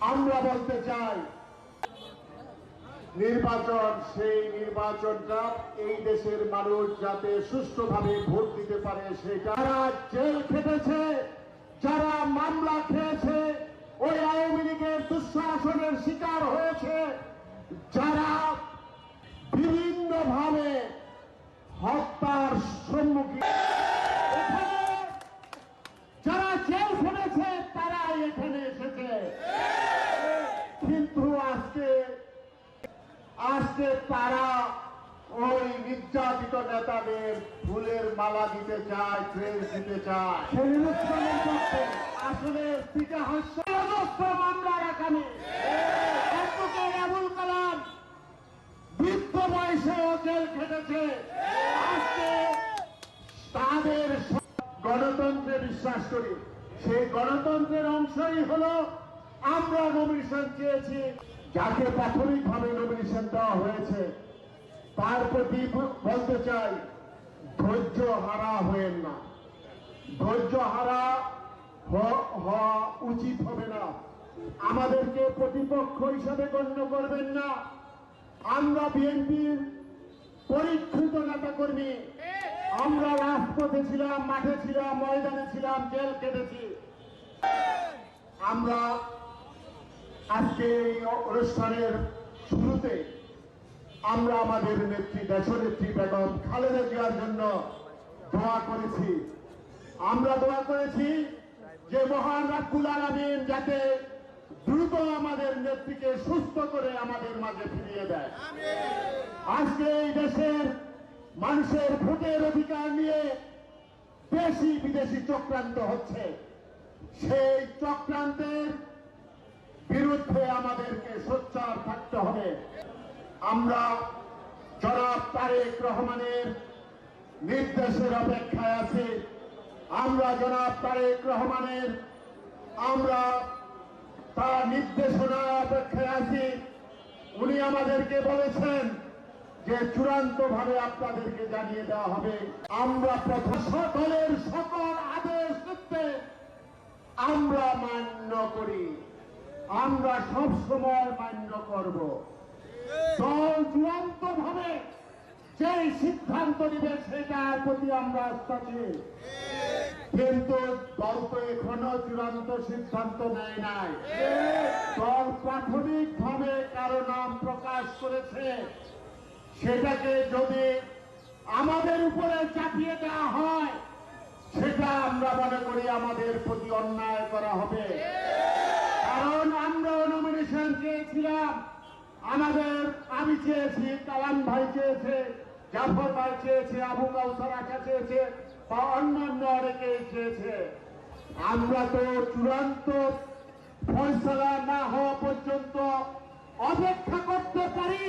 আমরা বলতে চাই, নির্বাচন, সেই নির্বাচনটা এই দেশের মানুষ যাতে সুষ্ঠুভাবে ভোট দিতে পারে সেটা যারা জেল খেটেছে, যারা মামলা খেয়েছে, ওই আওয়ামী লীগের দুঃশাসনের শিকার হয়েছে, যারা বিভিন্ন ভাবে হত্যার সম্মুখীন যারা জেল খেটেছে, তারাই এখানে এসেছে কিন্তু আজকে আজকে তারা ওই নির্যাতিত নেতাদের ফুলের মালা দিতে চায় ক্রেজ দিতে চায়। তাদের গণতন্ত্রে বিশ্বাস করি। সেই গণতন্ত্রের অংশই হলো আমরা নমিনেশন চেয়েছি। যাকে প্রাথমিকভাবে নমিনেশন দেওয়া হয়েছে, তার প্রতি বলতে চাই, ধৈর্য হারা হয়েন না। ধৈর্য হারা হওয়া উচিত হবে না। আমাদেরকে প্রতিপক্ষ হিসাবে গণ্য করবেন না। আমরা বিএনপির পরীক্ষিত নেতা কর্মী আমরা রাজপথে ছিলাম, মাঠে ছিলাম, ময়দানে ছিলাম, জেল কেটেছি আমরা আজকে এই অনুষ্ঠানের শুরুতে আমরা আমাদের নেত্রী দেশনেত্রী বেগম খালেদা জিয়ার জন্য দোয়া করেছি। আমরা দোয়া করেছি যে মহান রাব্বুল আলামিন যাতে দ্রুত আমাদের নেত্রীকে সুস্থ করে আমাদের মাঝে ফিরিয়ে দেয়। আজকে এই দেশের মানুষের ভোটের অধিকার নিয়ে দেশি বিদেশি চক্রান্ত হচ্ছে। সেই চক্রান্তের বিরুদ্ধে আমাদেরকে সোচ্চার থাকতে হবে আমরা জনাব তারেক রহমানের নির্দেশের অপেক্ষায় আছি, আমরা জনাব তারেক রহমানের, আমরা তার নির্দেশনার অপেক্ষায় আছি। উনি আমাদেরকে বলেছেন যে চূড়ান্ত ভাবে আপনাদেরকে জানিয়ে দেওয়া হবে। আমরা সকলের সকল আদেশ সত্ত্বে আমরা মান্য করি। আমরা সব সময় মান্য করব দল চূড়ান্ত ভাবে যে সিদ্ধান্ত নিবে সেটার প্রতি আমরা আস্থাছি কিন্তু দল তো এখনও চূড়ান্ত সিদ্ধান্ত নেয় নাই। দল প্রাথমিক ভাবে কারও নাম প্রকাশ করেছে, সেটাকে যদি আমাদের উপরে চাপিয়ে দেওয়া হয়, সেটা আমরা মনে করি আমাদের প্রতি অন্যায় করা হবে। কারণ আমরা নমিনেশন চেয়েছিলাম, আমাদের আমি চেয়েছি, কালাম ভাই চেয়েছে জাফর ভাই চেয়েছে, আবু কাউসার আকা চেয়েছে বা অন্যান্য অনেকেই চেয়েছে। আমরা তো চূড়ান্ত ফয়সলা না হওয়া পর্যন্ত অপেক্ষা করতে পারি।